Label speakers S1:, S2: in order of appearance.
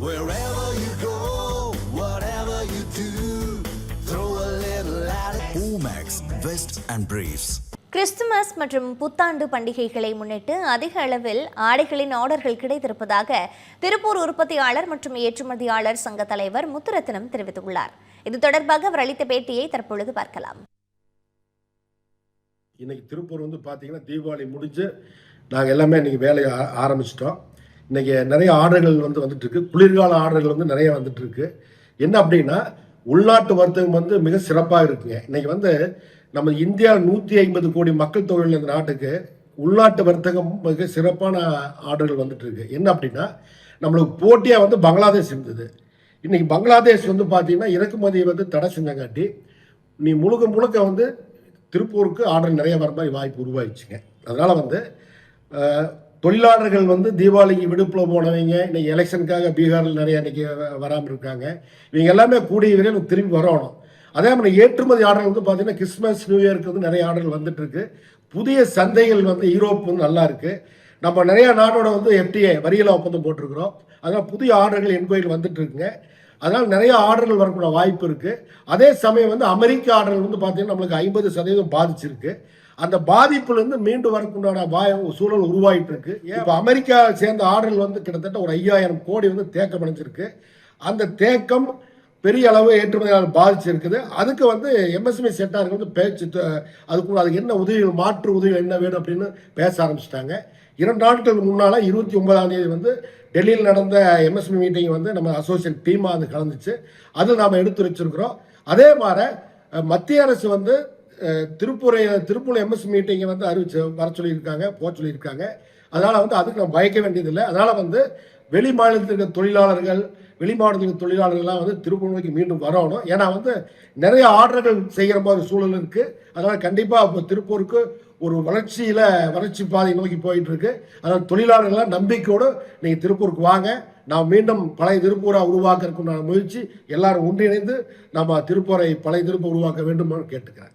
S1: Wherever you go, whatever you do, throw a little at it. Omax, Vest and Briefs.
S2: Christmas மற்றும் புத்தாண்டு பண்டிகைகளை முன்னிட்டு அதிக அளவில் ஆடைகளின் ஆர்டர்கள் கிடைத்திருப்பதாக திருப்பூர் உற்பத்தியாளர் மற்றும் ஏற்றுமதியாளர் சங்க தலைவர் முத்துரத்னம் தெரிவித்துள்ளார் இது தொடர்பாக அவர் அளித்த பேட்டியை தற்பொழுது பார்க்கலாம்
S3: இன்னைக்கு திருப்பூர் வந்து பார்த்தீங்கன்னா தீபாவளி முடிஞ்சு நாங்கள் எல்லாமே இன்னைக்கு வேலையை ஆரம்பிச்சிட்டோம் இன்றைக்கி நிறைய ஆர்டர்கள் வந்து வந்துட்டுருக்கு. குளிர்கால ஆர்டர்கள் வந்து நிறைய வந்துட்டுருக்கு. என்ன அப்படின்னா உள்நாட்டு வர்த்தகம் வந்து மிக சிறப்பாக இருக்குங்க. இன்றைக்கி வந்து நம்ம இந்தியா நூற்றி ஐம்பது கோடி மக்கள் தொகையில் இந்த நாட்டுக்கு உள்நாட்டு வர்த்தகம் மிக சிறப்பான ஆர்டர்கள் வந்துட்டுருக்கு. என்ன அப்படின்னா நம்மளுக்கு போட்டியாக வந்து பங்களாதேஷ் இருந்தது. இன்றைக்கி பங்களாதேஷ் வந்து பார்த்திங்கன்னா இறக்குமதியை வந்து தடை செஞ்சங்காட்டி நீ முழுக்க முழுக்க வந்து திருப்பூருக்கு ஆர்டர் நிறைய வர மாதிரி வாய்ப்பு உருவாயிடுச்சுங்க. அதனால் வந்து தொழிலாளர்கள் வந்து தீபாவளிக்கு விடுப்பில் போனவங்க இன்னைக்கு எலெக்ஷனுக்காக பீகாரில் நிறைய இன்னைக்கு வராமல் இருக்காங்க. இவங்க எல்லாமே கூடிய விரைவில் திரும்பி வரணும். அதே மாதிரி ஏற்றுமதி ஆர்டர் வந்து பார்த்தீங்கன்னா கிறிஸ்மஸ் நியூ இயருக்கு வந்து நிறைய ஆர்டர் வந்துட்டுருக்கு. புதிய சந்தைகள் வந்து யூரோப் வந்து நல்லா இருக்குது நம்ம நிறைய நாடோட வந்து எஃப்டிஏ வரியில ஒப்பந்தம் போட்டிருக்கிறோம். அதனால் புதிய ஆர்டர்கள் என்கொயரி வந்துட்டு இருக்குங்க அதனால் நிறைய ஆர்டர்கள் வரக்கூடிய வாய்ப்பு இருக்குது அதே சமயம் வந்து அமெரிக்க ஆர்டர்கள் வந்து பார்த்தீங்கன்னா நம்மளுக்கு ஐம்பது சதவீதம் பாதிச்சிருக்கு. அந்த பாதிப்புலேருந்து மீண்டு வரக்குண்டான வாய சூழல் உருவாகிட்டு இருக்கு இப்போ அமெரிக்கா சேர்ந்த ஆர்டர் வந்து கிட்டத்தட்ட ஒரு ஐயாயிரம் கோடி வந்து தேக்கம் அடைஞ்சிருக்கு. அந்த தேக்கம் பெரிய அளவு ஏற்றுமதியாளர் பாதிச்சிருக்குது. அதுக்கு வந்து எம்எஸ்எம்இ செக்டாருக்கு வந்து பேச்சு அதுக்கு அதுக்கு என்ன உதவிகள் மாற்று உதவிகள் என்ன வேணும் அப்படின்னு பேச ஆரம்பிச்சிட்டாங்க. இரண்டு நாட்களுக்கு முன்னால் இருபத்தி ஒன்பதாம் தேதி வந்து டெல்லியில் நடந்த எம்எஸ்எம்இ மீட்டிங் வந்து நம்ம அசோசியேட் டீமாக அது கலந்துச்சு. அது நாம் எடுத்து வச்சிருக்கிறோம் அதே மாதிரி மத்திய அரசு வந்து திருப்பூரை திருப்பூர் எம்எஸ் மீட்டிங்கை வந்து அறிவிச்சு வர சொல்லியிருக்காங்க போக சொல்லியிருக்காங்க. அதனால் வந்து அதுக்கு நம்ம பயக்க வேண்டியதில்லை. அதனால் வந்து வெளி மாநிலத்தில் தொழிலாளர்கள் வெளி மாநிலத்தில் தொழிலாளர்கள்லாம் வந்து திருப்பூர் நோக்கி மீண்டும் வரணும். ஏன்னா வந்து நிறைய ஆர்டர்கள் செய்கிற மாதிரி சூழல் இருக்குது அதனால் கண்டிப்பாக இப்போ திருப்பூருக்கு ஒரு வளர்ச்சியில் வளர்ச்சி பாதை நோக்கி போயிட்டு இருக்கு அதனால் தொழிலாளர்கள்லாம் நம்பிக்கையோடு நீங்கள் திருப்பூருக்கு வாங்க. நாம் மீண்டும் பழைய திருப்பூரை உருவாக்குறதுக்குண்டான முயற்சி. எல்லாரும் ஒன்றிணைந்து நம்ம திருப்பூரை பழைய திருப்பூர் உருவாக்க வேண்டும் கேட்டுக்கிறேன்.